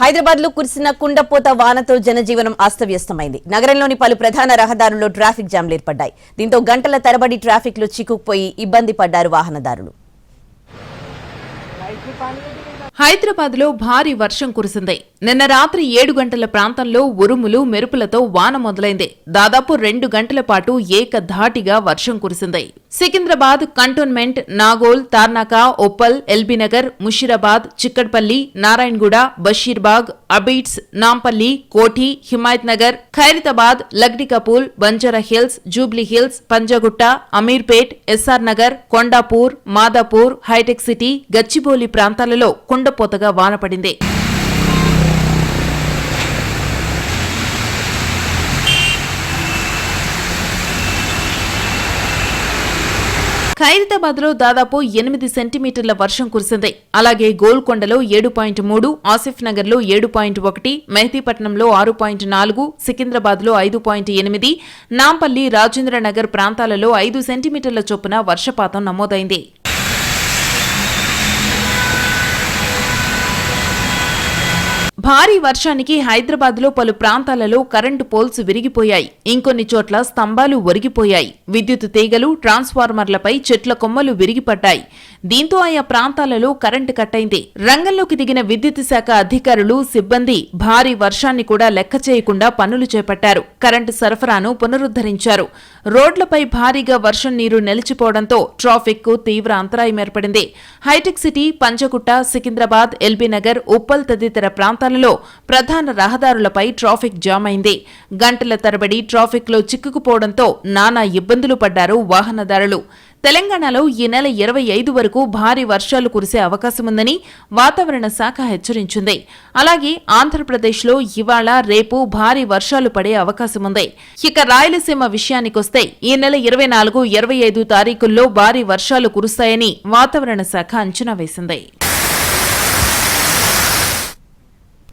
హైదరాబాద్లో కురిసిన కుండపోత వానతో జనజీవనం అస్తవ్యస్తమైంది. నగరంలోని పలు ప్రధాన రహదారుల్లో ట్రాఫిక్ జామ్లు ఏర్పడ్డాయి. దీంతో గంటల తరబడి ట్రాఫిక్లో చిక్కుకుపోయి ఇబ్బంది పడ్డారు వాహనదారులు. హైదరాబాద్లో భారీ వర్షం కురిసింది. నిన్న రాత్రి ఏడు గంటల ప్రాంతంలో ఉరుములు మెరుపులతో వాన మొదలైంది. దాదాపు రెండు గంటల పాటు ఏకధాటిగా వర్షం కురిసింది. Secunderabad cantonment Nagole Tarnaka Uppal LB Nagar Musheerabad Chikkadpally Narayanguda Basheerbagh Abids Nampally Koti Himayat Nagar Khairatabad Lakdikapul Banjara Hills Jubilee Hills Panjagutta Ameerpet SR Nagar Kondapur Madhapur Hitech City Gachibowli ప్రాంతాలలో కుండపోతగా వాన పడింది. ఖైరతాబాద్లో దాదాపు ఎనిమిది సెంటీమీటర్ల వర్షం కురిసింది. అలాగే గోల్కొండలో ఏడు పాయింట్ మూడు ఆసిఫ్ నగర్లో ఏడు పాయింట్ ఒకటి మెహదీపట్నంలో ఆరు పాయింట్ నాలుగు సికింద్రాబాద్లో ఐదు పాయింట్ ఎనిమిది నాంపల్లి రాజేంద్రనగర్ ప్రాంతాలలో ఐదు సెంటీమీటర్ల చొప్పున వర్షపాతం నమోదైంది. భారీ వర్షానికి హైదరాబాద్లో పలు ప్రాంతాలలో కరెంటు పోల్స్ విరిగిపోయాయి. ఇంకొన్ని చోట్ల స్తంభాలు ఒరిగిపోయాయి. విద్యుత్ తీగలు ట్రాన్స్ఫార్మర్లపై చెట్ల కొమ్మలు విరిగిపడ్డాయి. దీంతో ఆయా ప్రాంతాలలో కరెంటు కట్టయింది రంగంలోకి దిగిన విద్యుత్ శాఖ అధికారులు సిబ్బంది భారీ వర్షాన్ని కూడా లెక్క చేయకుండా పనులు చేపట్టారు. కరెంటు సరఫరాను పునరుద్ధరించారు. రోడ్లపై భారీగా వర్షం నీరు నిలిచిపోవడంతో ట్రాఫిక్కు తీవ్ర అంతరాయం ఏర్పడింది. హైటెక్ సిటీ పంచకుట్ట సికింద్రాబాద్ ఎల్బీనగర్ ఉప్పల్ తదితర పట్టణంలో ప్రధాన రహదారులపై ట్రాఫిక్ జామ్ అయింది. గంటల తరబడి ట్రాఫిక్లో చిక్కుకుపోవడంతో నానా ఇబ్బందులు పడ్డారు వాహనదారులు. తెలంగాణలో ఈ నెల ఇరవై ఐదు వరకు భారీ వర్షాలు కురిసే అవకాశముందని వాతావరణ శాఖ హెచ్చరించింది. అలాగే ఆంధ్రప్రదేశ్లో ఇవాళ రేపు భారీ వర్షాలు పడే అవకాశముంది. ఇక రాయలసీమ విషయానికొస్తే ఈ నెల ఇరవై నాలుగు ఇరవై ఐదు తారీఖుల్లో భారీ వర్షాలు కురుస్తాయని వాతావరణ శాఖ అంచనా వేసింది.